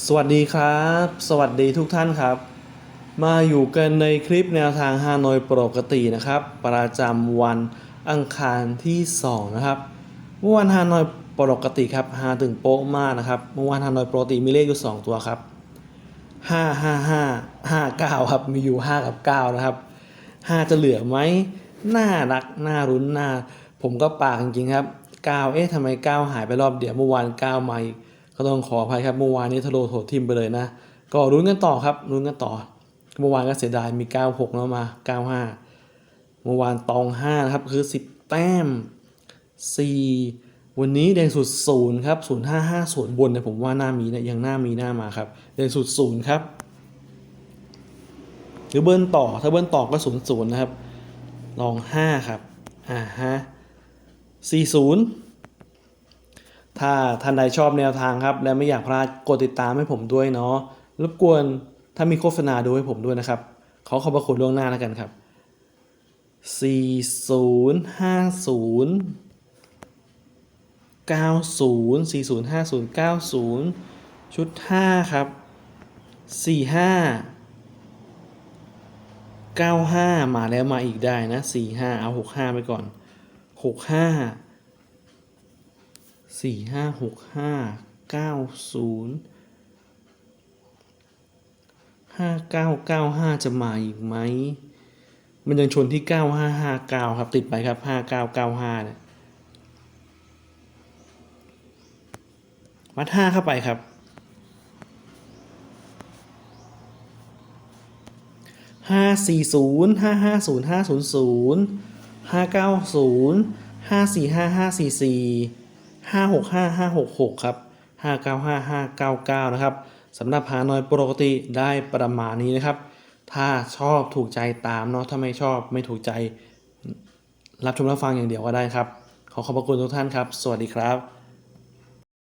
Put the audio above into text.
สวัสดีครับ สวัสดีทุกท่านครับ มาอยู่กันในคลิปแนวทางฮานอยปกตินะครับ ประจำวันอังคารที่ 2 นะครับ เมื่อวานฮานอยปกติครับฮาถึงโป๊ะมากนะครับ เมื่อวานฮานอยปกติมีเลขอยู่ 2 ตัวครับ 5 5 5 5 9 ครับ มีอยู่ 5 กับ 9 นะครับ 5 จะเหลือไหมน่ารักน่ารุ้นน่าผมก็ปากจริงๆครับ 9 เอ๊ะทำไม 9 หายไปรอบเดียวเมื่อวาน 9 มาอีก ก็ต้องขออภัยครับเมื่อวานนี้ทะโลโถทิมไปเลยนะ ก็รุ้นกันต่อครับรุ้นกันต่อ เมื่อวานก็เสียดายมี 96แล้วมา 95 เมื่อวานตอง5นะครับคือ 10 แต้ม 4 วันนี้แดงสุดศูนย์ครับ0550บนเนี่ยผมว่าหน้ามีนะยังหน้ามีหน้ามาครับแดงสุดศูนย์ครับหรือเบิ้ลต่อถ้าเบิ้ลต่อก็ศูนย์ศูนย์นะครับลองห้าครับอ่าฮะสี่ศูนย์ ถ้าท่านใดชอบแนวทางครับ และไม่อยากพลาดกดติดตามให้ผมด้วยเนาะรบกวนถ้ามีโฆษณาดูให้ผมด้วยนะครับ ขอขอบพระคุณล่วงหน้าแล้วกันครับสี่ศูนย์ห้าศูนย์เก้าศูนย์สี่ศูนย์ห้าศูนย์เก้าศูนย์ชุดห้าครับสี่ห้า95 มาแล้วมาอีกได้นะ 45 เอา 65 ไปก่อน 65 45 65 90 5995จะมาอีกไหม มันยังชนที่9559ครับติดไปครับ5995เนี่ยมัด5เข้าไปครับห้าสี่ศูนย์ห้าห้าศูนย์ห้าศูนย์ศูนย์ห้าเก้าศูนย์ห้าสี่ห้าห้าสี่สี่ ห้าหกห้าห้าหกหกครับห้าเก้าห้าห้าเก้าเก้านะครับสำหรับหานอยปกติได้ประมาณนี้นะครับ ถ้าชอบถูกใจตามเนาะถ้าไม่ชอบไม่ถูกใจ รับชมรับฟังอย่างเดียวก็ได้ครับ ขอขอบพระคุณทุกท่านครับ สวัสดีครับ